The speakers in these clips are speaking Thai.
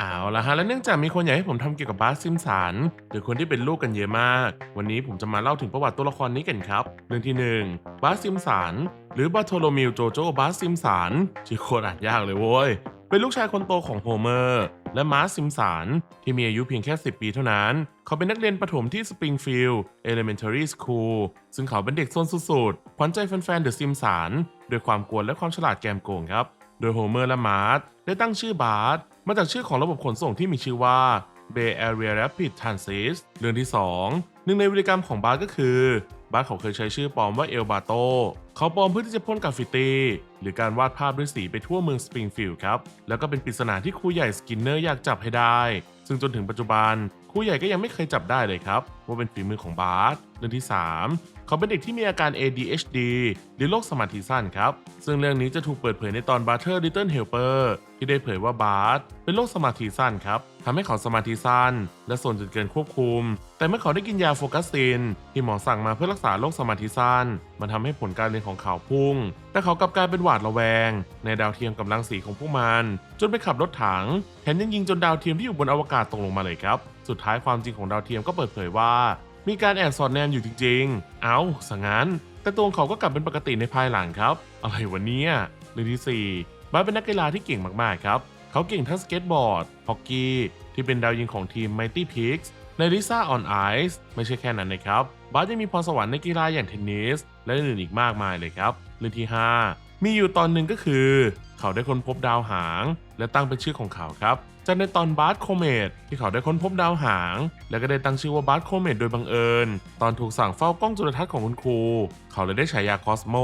เอาละฮะและเนื่องจากมีคนอยากให้ผมทำเกี่ยวกับบาสซิมสันหรือคนที่เป็นลูกกันเยอะมาก วันนี้ผมจะมาเล่าถึงประวัติตัวละครนี้กันครับ เรื่องที่1บาสซิมสันหรือบาโทโลมิวโจโจบาสซิมสันชื่อโคตรอ่านยากเลยโว้ย เป็นลูกชายคนโตของโฮเมอร์ และมาร์ซิมสันที่มีอายุเพียงแค่ 10 ปีเท่านั้น เขาเป็นนักเรียนประถมที่สปริงฟิลด์ Elementary School ซึ่งเขาเป็นเด็กซนสุดๆขวัญใจแฟนๆเดอะซิมสันด้วยความกวนและความฉลาดแกมโกงครับโดยโฮเมอร์และมาร์ได้ตั้งชื่อบาร์ มาจากชื่อของระบบขนส่งที่มีชื่อว่า Bay Area Rapid Transit เรื่องที่ 2 หนึ่งในวิธีกรรมของบาร์ก็คือ บาร์เขาเคยใช้ชื่อปลอมว่าเอลบาโตเขาปลอมเพื่อที่จะพ่นกราฟฟิตี้ หรือการวาดภาพด้วยสีไปทั่วเมืองสปริงฟิลด์ครับ แล้วก็เป็นปริศนาที่ครูใหญ่สกินเนอร์อยากจับให้ได้ ซึ่งจนถึงปัจจุบันครูใหญ่ก็ยังไม่เคยจับได้เลยครับ ว่าเป็นฝีมือของบาร์เรื่องที่ 3 เขาเป็นเด็กที่มีอาการ ADHD หรือโรคสมาธิสั้นครับ ซึ่งเรื่องนี้จะถูกเปิดเผยในตอน Butter Little Helper ที่ได้เผยว่าบาร์ทเป็นโรคสมาธิสั้นครับทำให้เขาสมาธิสั้น และส่วนจนเกินควบคุม แต่เมื่อเขาได้กินยาโฟกัสซิน ที่หมอสั่งมาเพื่อรักษาโรคสมาธิสั้น มันทำให้ผลการเรียนของเขาพุ่ง แต่เขากลับกลายเป็นหวาดระแวง ในดาวเทียมกำลังสีของพวกมัน จนไปขับรถถังแถมยังยิงจนดาวเทียมที่อยู่บนอวกาศตกลงมาเลยครับ สุดท้ายความจริงของดาวเทียมก็เปิดเผยว่า มีการแอบสอดแนมอยู่จริงๆ เอาสังงั้นแต่ตัวเขาก็กลับเป็นปกติในภายหลังครับ อะไรวะเนี่ยเรื่องที่ 4บาสเป็นนักกีฬาที่เก่งมากๆครับ เขาเก่งทั้งสเก็ตบอร์ด ฮอกกี้ ที่เป็นดาวยิงของทีม Mighty Pigs ใน Lisa on Ice ไม่ใช่แค่นั้นนะครับบาสยังมีพรสวรรค์ในกีฬาอย่างเทนนิส และอื่นอีกมากมายเลยครับเรื่องที่ 5 มีอยู่ตอนหนึ่งก็คือ เขาได้ค้นพบดาวหาง และตั้งเป็นชื่อของเขาครับจากในตอนบาร์ c โคเมดที่เขาได้ค้นพบดาวหาง แล้วก็ได้ตั้งชื่อว่าบาร์ c โคเมดโดยบังเอิญ ตอนถูกสั่งเฝ้ากล้องจุลทรรศน์ของคุณครู เขาเลยได้ฉายาคอสโม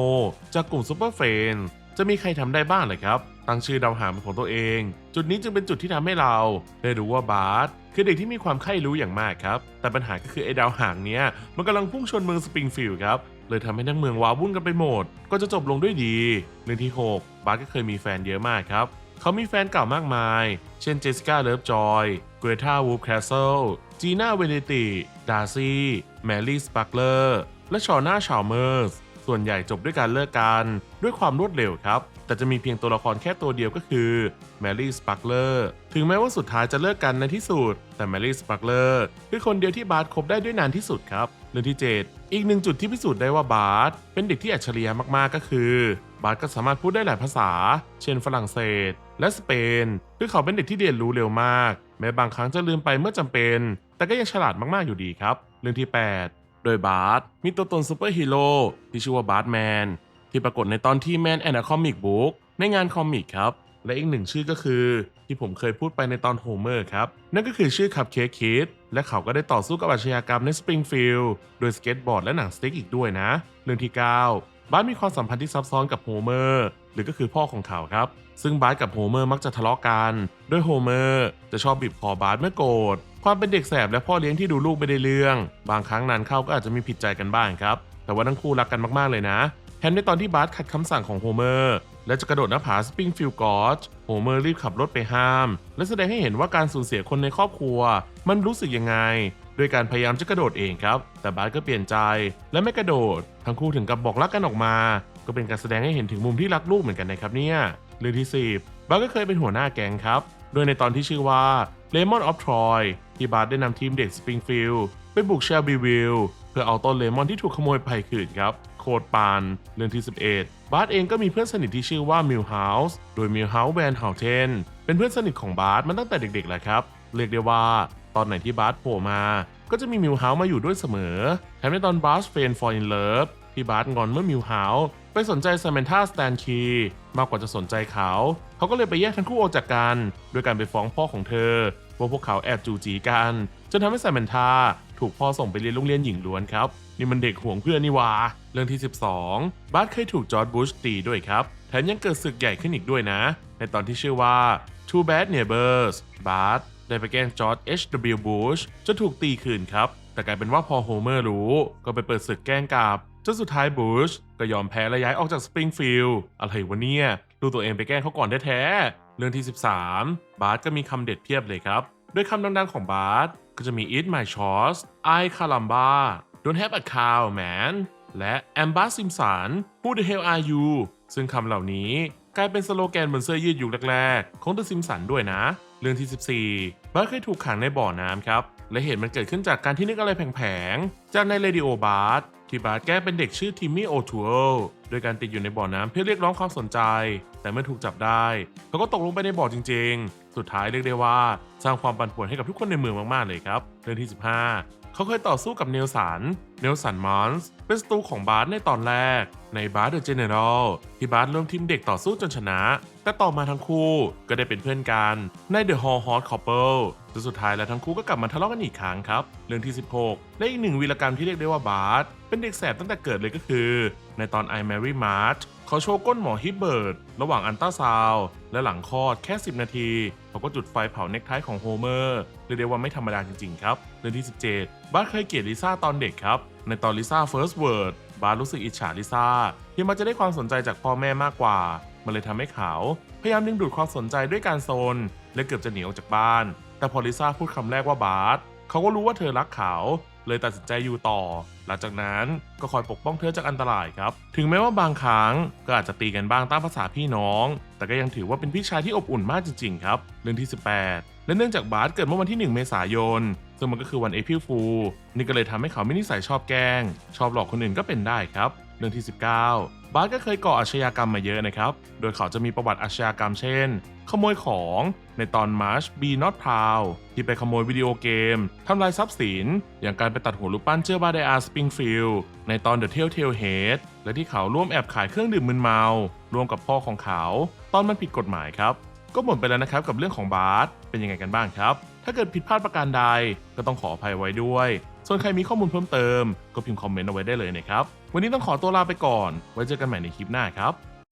จากกลุ่มซูเปอร์เฟนจะมีใครทำได้บ้างเลยครับ ตั้งชื่อดาวหางเป็นของตัวเอง จุดนี้จึงเป็นจุดที่ทำให้เรา ได้รู้ว่าบาร์คือเด็กที่มีความใคร่รู้อย่างมากครับ แต่ปัญหาก็คือไอ้ดาวหางเนี้ยมันกำลังพุ่งชนเมืองสปริงฟิลด์ครับ เลยทำให้ทั้งเมืองว้าวุ่นกันไปหมด ก็จะจบลงด้วยดีเรื่องที่ 6 บาร์ก็เคยมีแฟนเยอะมากครับ เขามีแฟนเก่ามากมาย เช่นเจสสิก้าเลิฟจอยเกรธาวูฟแคสเซิลจีน่าเวเนติ ดาร์ซี่ แมรี่สปักเลอร์ และชอน่าชาลเมอร์ส ส่วนใหญ่จบด้วยการเลิกกันด้วยความรวดเร็วครับ แต่จะมีเพียงตัวละครแค่ตัวเดียวก็คือแมรี่สปักเลอร์ ถึงแม้ว่าสุดท้ายจะเลิกกันในที่สุด แต่แมรี่สปักเลอร์คือคนเดียวที่บาร์คบได้ด้วยนานที่สุดครับ เรื่องที่ 7 อีกหนึ่งจุดที่พิสูจน์ได้ว่าบาร์เป็นเด็กที่อัจฉริยะมากๆก็คือ บาร์ก็สามารถพูดได้หลายภาษา เช่นฝรั่งเศส และสเปนคือเขาเป็นเด็กที่เรียนรู้เร็วมาก แม้บางครั้งจะลืมไปเมื่อจำเป็น แต่ก็ยังฉลาดมากๆอยู่ดีครับ เรื่องที่ 8 โดยบาร์มีตัวตนซูเปอร์ฮีโร่ที่ชื่อว่าบาร์แมนที่ปรากฏในตอนที่แมนแอนด์คอมิกบุ๊กในงานคอมิกครับและอีกหนึ่งชื่อก็คือ ที่ผมเคยพูดไปในตอนโฮเมอร์ครับ นั่นก็คือชื่อคับเค้กคิด และเขาก็ได้ต่อสู้กับอาชญากรรมในสปริงฟิลด์โดยสเก็ตบอร์ดและหนังสติ๊กอีกด้วยนะ เรื่องที่ 9 บาร์มีความสัมพันธ์ที่ซับซ้อนกับโฮเมอร์ หรือก็คือพ่อของเขาครับ ซึ่งบาร์กับโฮเมอร์มักจะทะเลาะกัน โดยโฮเมอร์จะชอบบีบคอบาร์เมื่อโกรธ ความเป็นเด็กแสบและพ่อเลี้ยงที่ดูลูกไม่ได้เรื่อง บางครั้งนานเข้าก็อาจจะมีผิดใจกันบ้างครับ แต่ว่าทั้งคู่รักกันมากๆเลยนะแถมในตอนที่บาร์ขัดคำสั่งของโฮเมอร์ และจะกระโดดหน้าผาสปริงฟิลด์กอร์จโฮเมอร์รีบขับรถไปห้าม และแสดงให้เห็นว่าการสูญเสียคนในครอบครัว มันรู้สึกยังไงด้วยการพยายามจะกระโดดเองครับ แต่บาร์ก็เปลี่ยนใจ และไม่กระโดด ทั้งคู่ถึงกับบอกรักกันออกมา ก็เป็นการแสดงให้เห็นถึงมุมที่รักลูกเหมือนกันนะครับเนี่ยเรื่องที่10บาร์ก็เคยเป็นหัวหน้าแก๊งครับ โดยในตอนที่ชื่อว่า Lemon of Troy ที่บาร์ได้นำทีมเด็กสปริงฟิลด์ไปบุกเชลบีวิลเพื่อเอาต้นเลมอนที่ถูกขโมยไปคืนครับ โคดปาน เรื่องที่ 11 บาร์ตเองก็มีเพื่อนสนิทที่ชื่อว่ามิลเฮาส์โดยมิลเฮาส์แวนเฮาเทนเป็นเพื่อนสนิทของบาร์ตมาตั้งแต่เด็กๆแหละครับ เรียกได้ว่าตอนไหนที่บาร์ตโผล่มา ก็จะมีมิลเฮาส์มาอยู่ด้วยเสมอแถมในตอนบาร์ตเฟนฟอร์อินเลิฟที่บาร์ตงอนเมื่อมิลเฮาส์ไปสนใจซามนธาสแตนคีมากกว่าจะสนใจเขา เขาก็เลยไปแยกทั้งคู่ออกจากกัน โดยการไปฟ้องพ่อของเธอว่าพวกเขาแอบจูจีกัน จนทำให้ซามนธา ถูกพ่อส่งไปเรียนโรงเรียนหญิงล้วนครับ นี่มันเด็กห่วงเพื่อนนี่วาเรื่องที่ 12 บาร์เคยถูกจอร์ดบุชตีด้วยครับ แถมยังเกิดศึกใหญ่ขึ้นอีกด้วยนะ ในตอนที่ชื่อว่า Two Bad Neighbors บาร์ได้ไปแกล้งจอร์ด H.W. Bush จนถูกตีคืนครับ แต่กลายเป็นว่าพอโฮเมอร์รู้ ก็ไปเปิดศึกแกล้งกับจนสุดท้ายบูชก็ยอมแพ้และย้ายออกจากสปริงฟิลด์อะไรวะเนี่ยดูตัวเองไปแกล้งเขาก่อนแท้ๆเรื่องที่ 13 บาร์ก็มีคำเด็ดเพียบเลยครับโดยคำดังๆของบาร์ ก็จะมี Eat My Chores I Caramba Don't Have a Cow Man และ a m b a Simpson Who the hell are you ซึ่งคำเหล่านี้กลายเป็นสโลแกนบนเสื้อยืดยุคแรกๆ ของ The Simpsons ด้วยนะ เรื่องที่ 14 บาร์เคยถูกขังในบ่อน้ำครับ และเหตุมันเกิดขึ้นจากการที่นึกอะไรแผงๆ จากในเรดิโอบาร์ที่บาร์แก้เป็นเด็กชื่อทิมมี่โอทูเอลโดยการติดอยู่ในบ่อน้ำเพื่อเรียกร้องความสนใจ แต่เมื่อถูกจับได้ เขาก็ตกลงไปในบ่อจริงๆ สุดท้ายเรียกได้ว่าสร้างความปั่นป่วนให้กับทุกคนในเมืองมากๆเลยครับ เรื่องที่ 15 เขาเคยต่อสู้กับเนลสัน เนลสันมอนส์เป็นศัตรูของบาร์ในตอนแรก ในบาร์เดอะเจเนอเรลที่บาร์ร่วมทีมเด็กต่อสู้จนชนะ แต่ต่อมาทั้งคู่ก็ได้เป็นเพื่อนกันใน The Hall Hot Couple จนสุดท้ายแล้วทั้งคู่ก็กลับมาทะเลาะกันอีกครั้งครับ เรื่องที่ 16 และอีกหนึ่งวีรกรรมที่เรียกได้ว่าบาร์เป็นเด็กแสบตั้งแต่เกิดเลยก็คือ ในตอน I Mary March เขาโชว์ก้นหมอฮิบเบิร์ดระหว่างอันต้าซาวและหลังคลอดแค่ 10 นาที เขาก็จุดไฟเผาเน็กไทของโฮเมอร์เรียกได้ว่าไม่ธรรมดาจริงๆครับ เรื่องที่ 17 บาร์เคยเกลียดลิซ่าตอนเด็กครับ ในตอนลิซ่า First Word บาร์รู้สึกอิจฉาลิซ่าที่มันจะได้ความสนใจจากพ่อแม่มากกว่า มันเลยทำให้เขา พยายามดึงดูดความสนใจด้วยการโซน และเกือบจะหนีออกจากบ้าน แต่พอลิซ่าพูดคำแรกว่าบาร์เขาก็รู้ว่าเธอรักเขา เลยตัดสินใจอยู่ต่อ หลังจากนั้นก็คอยปกป้องเธอจากอันตรายครับ ถึงแม้ว่าบางครั้งก็อาจจะตีกันบ้างตามภาษาพี่น้อง แต่ก็ยังถือว่าเป็นพี่ชายที่อบอุ่นมากจริง ๆ ครับ เรื่องที่ 18 และเนื่องจากบาร์สเกิดเมื่อวันที่ 1 เมษายน ซึ่งมันก็คือวันเอพิลฟูนี่ก็เลยทำให้เขาไม่นิสัยชอบแกล้ง ชอบหลอกคนอื่นก็เป็นได้ครับ เรื่องที่ 19 บาร์สก็เคยก่ออาชญากรรมมาเยอะนะครับ โดยเขาจะมีประวัติอาชญากรรมเช่น ขโมยของในตอน March Be Not Proud ที่ไปขโมยวิดีโอเกม ทำลายทรัพย์สิน อย่างการไปตัดหัวรูปปั้นเจอบาเดอาสปริงฟิลด์ในตอน The Telltale Head และที่เขาร่วมแอบขายเครื่องดื่มมึนเมา ร่วมกับพ่อของเขา ตอนมันผิดกฎหมายครับ ก็หมดไปแล้วนะครับกับเรื่องของบาร์สเป็นยังไงกันบ้างครับ ถ้าเกิดผิดพลาดประการใดก็ต้องขออภัยไว้ด้วย ส่วนใครมีข้อมูลเพิ่มเติม ก็พิมพ์คอมเมนต์เอาไว้ได้เลยนะครับ วันนี้ต้องขอตัวลาไปก่อน ไว้เจอกันใหม่ในคลิปหน้าครับ